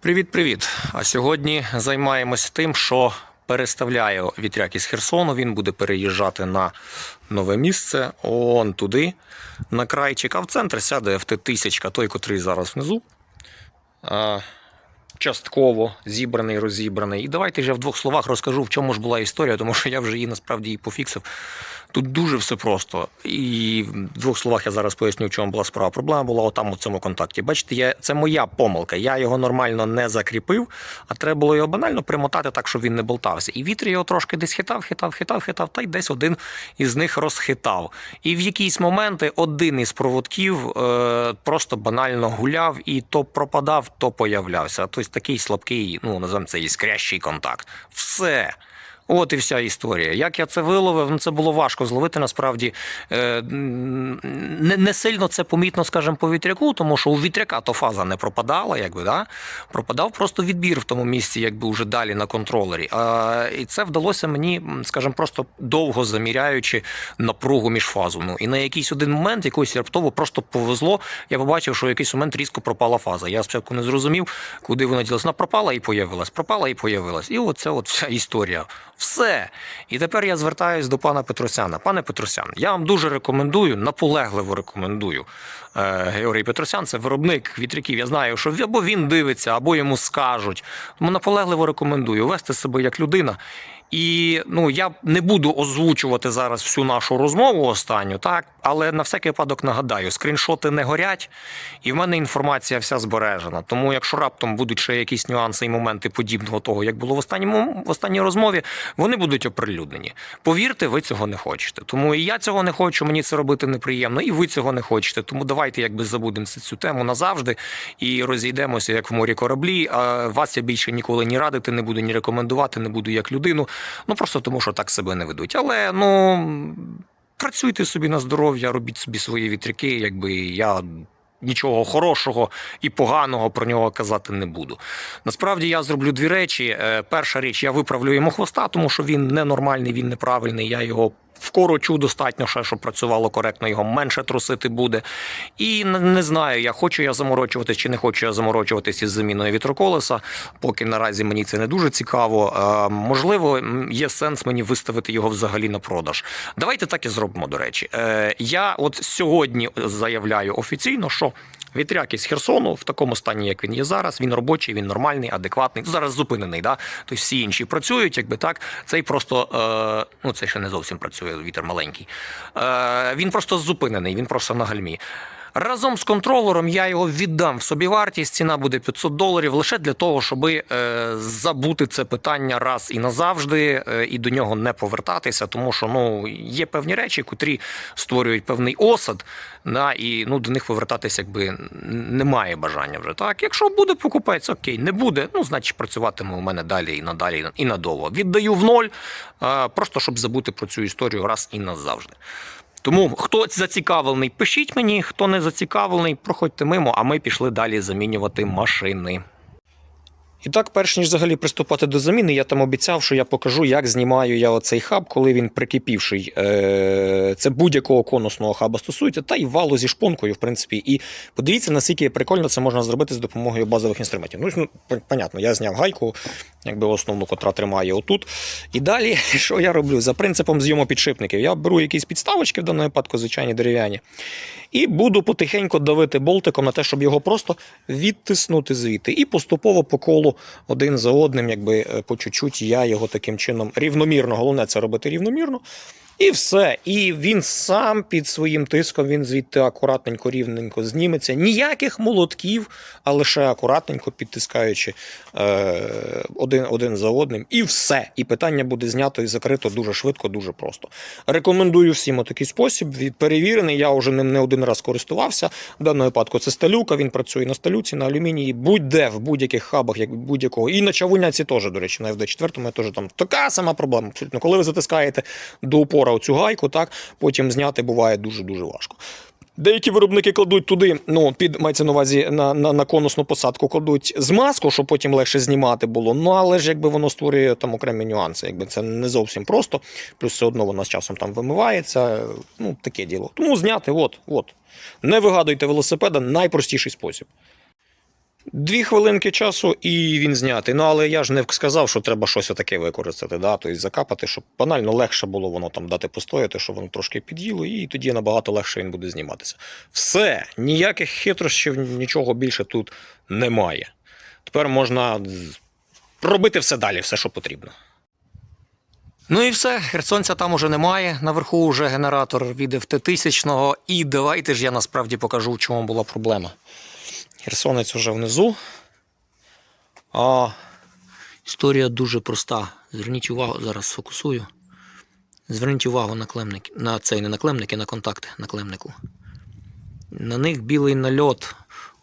Привіт-привіт! А сьогодні займаємось тим, що переставляю вітряк із Херсону. Він буде переїжджати на нове місце, он туди, на крайчик, а в центр сяде ФТ-1000, той, котрий зараз внизу. Частково зібраний, розібраний. І давайте я в двох словах розкажу, в чому ж була історія, тому що я вже її насправді її пофіксив. Тут дуже все просто. І в двох словах я зараз поясню, в чому була справа. Проблема була отам у цьому контакті. Бачите, я, це моя помилка. Я його нормально не закріпив, а треба було його банально примотати так, щоб він не болтався. І вітер його трошки десь хитав, хитав, хитав, хитав, та й десь один із них розхитав. І в якісь моменти один із проводків е, просто банально гуляв і то пропадав, то появлявся. Тобто такий слабкий, ну називаємо це іскрящий контакт. Все. От і вся історія. Як я це виловив, ну це було важко зловити. Насправді Е, не, не сильно це помітно, скажімо, по вітряку, тому що у вітряка то фаза не пропадала, якби да? пропадав просто відбір в тому місці, якби вже далі на контролері. А, і це вдалося мені, скажімо, просто довго заміряючи напругу між фазу. Ну і на якийсь один момент, якось раптово просто повезло. Я побачив, що в якийсь момент різко пропала фаза. Я спочатку не зрозумів, куди вона ділась. Вона пропала і появилась, пропала і появилась. І оце от вся історія. Все. І тепер я звертаюсь до пана Петросяна. Пане Петросян, я вам дуже рекомендую, наполегливо рекомендую. Е, Георгій Петросян це виробник вітряків. Я знаю, що або він дивиться, або йому скажуть. Тому наполегливо рекомендую вести себе як людина. І ну я не буду озвучувати зараз всю нашу розмову останню, так але на всякий випадок нагадаю, скріншоти не горять, і в мене інформація вся збережена. Тому, якщо раптом будуть ще якісь нюанси і моменти подібного того, як було в останньому в останній розмові, вони будуть оприлюднені. Повірте, ви цього не хочете. Тому і я цього не хочу, мені це робити неприємно, і ви цього не хочете. Тому давайте якби забудемо цю тему назавжди і розійдемося як в морі кораблі. А вас я більше ніколи ні радити не буду, ні рекомендувати, не буду як людину. Ну просто тому, що так себе не ведуть. Але ну працюйте собі на здоров'я, робіть собі свої вітряки, якби я. Нічого хорошого і поганого про нього казати не буду. Насправді я зроблю дві речі. Е, Перша річ, я виправлю йому хвоста, тому що він ненормальний, він неправильний. Я його вкорочу достатньо ще, щоб працювало коректно, його менше трусити буде. І не знаю, я хочу я заморочуватись чи не хочу я заморочуватись із заміною вітроколеса. Поки наразі мені це не дуже цікаво. Е, можливо, є сенс мені виставити його взагалі на продаж. Давайте так і зробимо, до речі. Е, я от сьогодні заявляю офіційно, що. Вітряк із Херсону в такому стані, як він є зараз. Він робочий, він нормальний, адекватний. Зараз зупинений. Да? Тобто всі інші працюють, якби так. Цей просто е, ну це ще не зовсім працює. Вітер маленький. Е, він просто зупинений, він просто на гальмі. Разом з контролером я його віддам в собівартість. Ціна буде 500 доларів лише для того, щоб е, забути це питання раз і назавжди, е, і до нього не повертатися, тому що ну є певні речі, котрі створюють певний осад, да, і ну до них повертатися якби немає бажання вже. Так, якщо буде покупець, окей, не буде. Ну значить працюватиме у мене далі і надалі і надовго. Віддаю в ноль, е, просто щоб забути про цю історію раз і назавжди. Тому хто зацікавлений, пишіть мені, хто не зацікавлений, проходьте мимо, а ми пішли далі замінювати машини. І так, перш ніж взагалі приступати до заміни, я там обіцяв, що я покажу, як знімаю я оцей хаб, коли він прикипівший. Е, Це будь-якого конусного хаба стосується, та й валу зі шпонкою, в принципі. І подивіться, наскільки прикольно це можна зробити з допомогою базових інструментів. Ну, ну понятно, я зняв гайку, якби основну, котра тримає отут. І далі, що я роблю? За принципом зйому підшипників, я беру якісь підставочки, в даному випадку, звичайні дерев'яні, і буду потихеньку давити болтиком на те, щоб його просто відтиснути звідти. І поступово по колу один за одним, якби е, по чуть-чуть я його таким чином рівномірно, головне це робити рівномірно. І все. І він сам під своїм тиском, він звідти акуратненько, рівненько зніметься. Ніяких молотків, а лише акуратненько підтискаючи е, один, один за одним. І все. І питання буде знято і закрито дуже швидко, дуже просто. Рекомендую всім отакий спосіб. Він перевірений. Я вже ним не один раз користувався. В даному випадку це сталюка. Він працює на сталюці, на алюмінії, будь-де в будь-яких хабах, як будь-якого. І на чавуняці теж, до речі, на FD4 я теж там така сама проблема. Абсолютно, коли ви затискаєте до упора оцю гайку, так потім зняти буває дуже дуже важко. Деякі виробники кладуть туди, ну під мається на увазі на, на, на конусну посадку, кладуть змазку, щоб потім легше знімати було. Ну але ж якби воно створює там окремі нюанси, якби це не зовсім просто. Плюс все одно воно з часом там вимивається. Ну таке діло. Тому зняти, от, от. Не вигадуйте велосипеда, найпростіший спосіб. Дві хвилинки часу і він знятий. Ну але я ж не сказав, що треба щось таке використати, да? тобто закапати, щоб банально легше було воно там дати постояти, щоб воно трошки під'їло, і тоді набагато легше він буде зніматися. Все, ніяких хитрощів, нічого більше тут немає. Тепер можна робити все далі, все, що потрібно. Ну і все, Херсонця там уже немає. Наверху вже генератор від FT1000. І давайте ж я насправді покажу, в чому була проблема. Херсонець уже внизу. А історія дуже проста. Зверніть увагу, зараз сфокусую. Зверніть увагу на клемник, на цей не на клемники, на контакти на клемнику. На них білий нальот.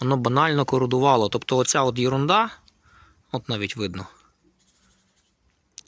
Воно банально кородувало. Тобто оця от єрунда, от навіть видно.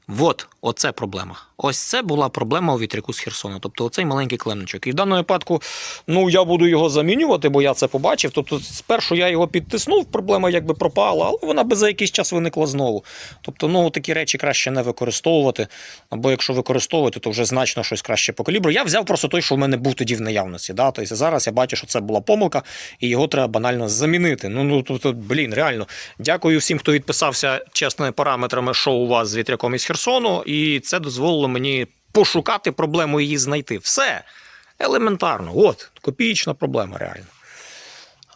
От, оце проблема. Ось це була проблема у вітряку з Херсону. Тобто оцей маленький клемничок. І в даному випадку, ну я буду його замінювати, бо я це побачив. Тобто, спершу я його підтиснув, проблема якби пропала, але вона би за якийсь час виникла знову. Тобто, ну такі речі краще не використовувати. Або якщо використовувати, то вже значно щось краще по калібру. Я взяв просто той, що в мене був тоді в наявності. Да? Тобто зараз я бачу, що це була помилка, і його треба банально замінити. Ну, ну тобто, блін, реально. Дякую всім, хто відписався чесними параметрами, що у вас з вітряком із Херсону, і це дозволило мені пошукати проблему і її знайти. Все елементарно. От, копієчна проблема, реально.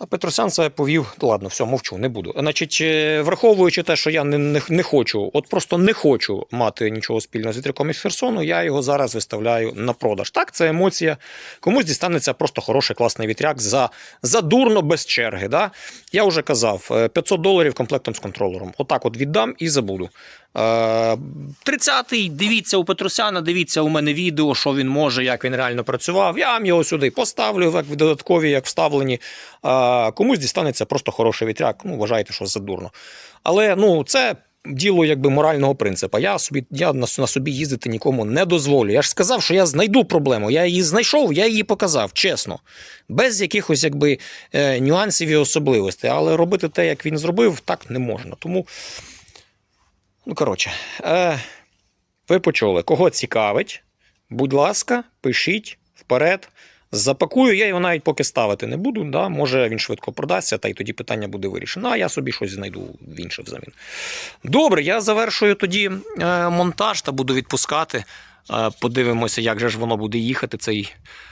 А Петросян себе повів, ладно, все, мовчу, не буду. Значить, е, враховуючи те, що я не, не, не хочу, от просто не хочу мати нічого спільного з вітряком із Херсону, я його зараз виставляю на продаж. Так, це емоція. Комусь дістанеться просто хороший класний вітряк за, за дурно без черги. Да? Я вже казав, е, 500 доларів комплектом з контролером. Отак от віддам і забуду. Е, 30-й, дивіться у Петросяна, дивіться у мене відео, що він може, як він реально працював. Я вам його сюди поставлю, як додаткові, як вставлені. Е, комусь дістанеться просто хороший вітряк. Ну, вважайте, що задурно. Але ну, це. Діло якби морального принципу. Я собі я на, на собі їздити нікому не дозволю. Я ж сказав, що я знайду проблему. Я її знайшов, я її показав, чесно, без якихось якби е, нюансів і особливостей. Але робити те, як він зробив, так не можна. Тому Ну, коротше, е, ви почули, кого цікавить, будь ласка, пишіть вперед. Запакую, я його навіть поки ставити не буду. Да? Може він швидко продасться, та й тоді питання буде вирішено. А я собі щось знайду в інше взамін. Добре, я завершую тоді е, монтаж та буду відпускати. Е, подивимося, як же ж воно буде їхати. Цей, це,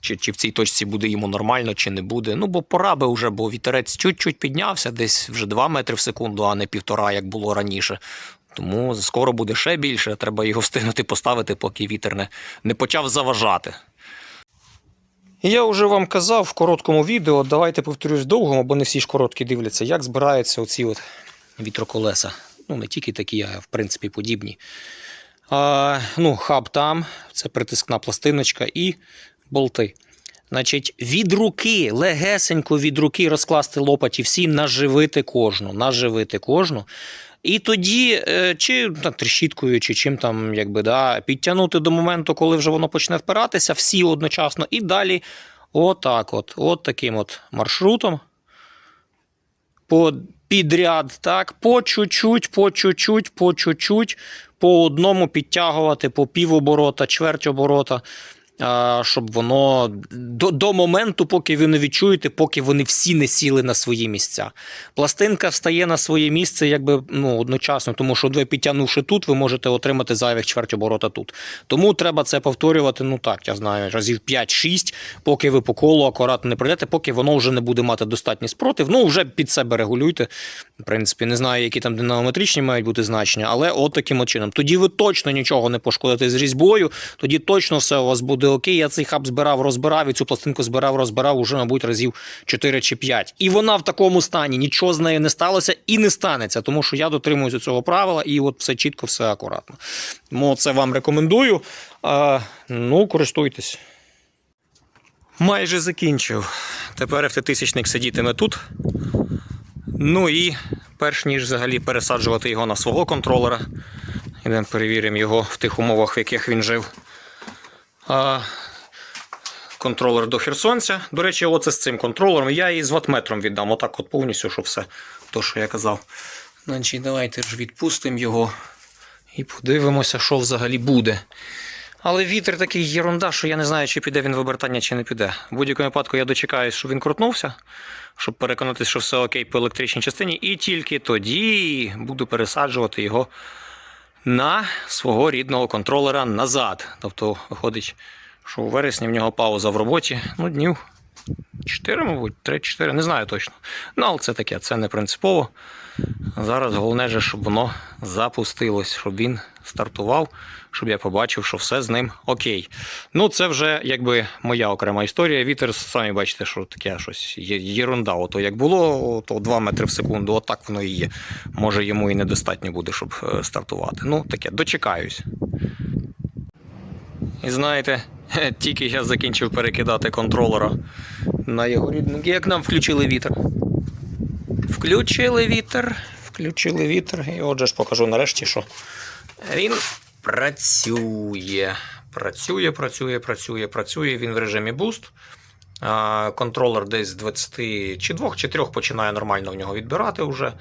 чи, чи в цій точці буде йому нормально, чи не буде. Ну, бо пора би вже, бо вітерець чуть-чуть піднявся, десь вже 2 метри в секунду, а не півтора, як було раніше. Тому скоро буде ще більше. Треба його встигнути поставити, поки вітер не, не почав заважати. Я вже вам казав в короткому відео, давайте повторюсь довгому, бо не всі ж короткі дивляться, як збираються оці от вітроколеса. Ну, не тільки такі, а в принципі подібні. А, ну, хаб там, це притискна пластиночка і болти. Значить, від руки, легесенько від руки розкласти лопаті всі, наживити кожну, наживити кожну. І тоді, е, чи ну, тріщіткою, чи чим там, якби, да, підтягнути до моменту, коли вже воно почне впиратися, всі одночасно, і далі отак от, от таким от маршрутом. По підряд, так, по чуть-чуть, по чуть-чуть, по чуть-чуть, по одному підтягувати по півоборота, чверть оборота, щоб воно до, до моменту, поки ви не відчуєте, поки вони всі не сіли на свої місця. Пластинка встає на своє місце якби ну, одночасно, тому що ви підтягнувши тут, ви можете отримати зайвих чверть оборота тут. Тому треба це повторювати, ну так, я знаю, разів 5-6, поки ви по колу акуратно не прийдете, поки воно вже не буде мати достатній спротив. Ну, вже під себе регулюйте. В принципі, не знаю, які там динамометричні мають бути значення, але от таким от чином. Тоді ви точно нічого не пошкодите з різьбою, тоді точно все у вас буде окей. Я цей хаб збирав, розбирав, і цю пластинку збирав, розбирав уже, мабуть, разів 4 чи 5. І вона в такому стані, нічого з нею не сталося і не станеться, тому що я дотримуюся цього правила, і от все чітко, все акуратно. Тому це вам рекомендую. А, ну, користуйтесь. Майже закінчив. Тепер FT1000 сидітиме тут. Ну і перш ніж взагалі пересаджувати його на свого контролера. Ідемо перевіримо його в тих умовах, в яких він жив. Контролер до Херсонця. До речі, оце з цим контролером. Я її з ватметром віддам. Отак от повністю, щоб все то, що я казав. Значить, давайте ж відпустимо його і подивимося, що взагалі буде. Але вітер такий єрунда, що я не знаю, чи піде він в обертання, чи не піде. В будь-якому випадку я дочекаюсь, щоб він крутнувся, щоб переконатися, що все окей по електричній частині, і тільки тоді буду пересаджувати його на свого рідного контролера назад. Тобто, виходить, що у вересні в нього пауза в роботі, ну, днів 4, мабуть, 3-4, не знаю точно. Ну, але це таке, це не принципово. Зараз головне, же, щоб воно запустилось, щоб він стартував, щоб я побачив, що все з ним окей. Ну, це вже якби моя окрема історія. Вітер, самі бачите, що таке щось є- єрунда. Ото як було, то 2 метри в секунду, отак воно і є. Може йому і недостатньо буде, щоб е, стартувати. Ну, таке, дочекаюсь. І знаєте, тільки я закінчив перекидати контролера на його рідний. Як нам включили вітер? Включили вітер, включили вітер. І отже ж покажу нарешті, що він працює. Працює, працює, працює, працює. Він в режимі буст. Контролер десь з 20 чи 2 чи 3 починає нормально в нього відбирати вже.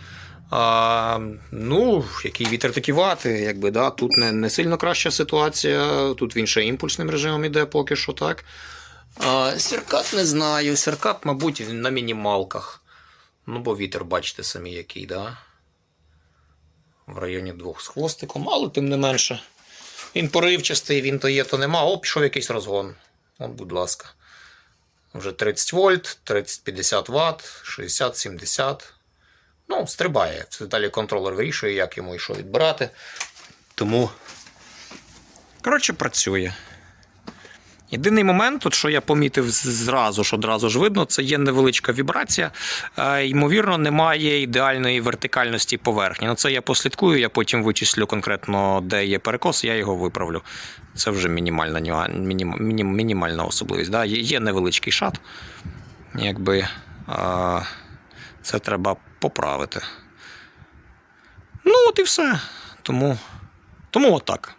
А, ну, який вітер такі вати, якби, да, тут не, не сильно краща ситуація. Тут він ще імпульсним режимом іде поки що так. А, Сіркат не знаю. Сіркат, мабуть, на мінімалках. Ну, бо вітер, бачите самі, який, да? В районі двох з хвостиком, але тим не менше. Він поривчастий, він то є, то нема. О, пішов якийсь розгон. От, будь ласка. Вже 30 вольт, 30-50 Вт, 60-70. Ну, стрибає. Далі контролер вирішує, як йому і що відбирати. Тому. Коротше, працює. Єдиний момент, тут, що я помітив зразу, що одразу ж видно, це є невеличка вібрація. Е, ймовірно, немає ідеальної вертикальності поверхні. Ну, це я послідкую, я потім вичислю конкретно, де є перекос, я його виправлю. Це вже мінімальна, мінім, мінім, мінімальна особливість. Да? Є невеличкий шат. Якби е, це треба поправити. Ну, от і все. Тому, тому отак.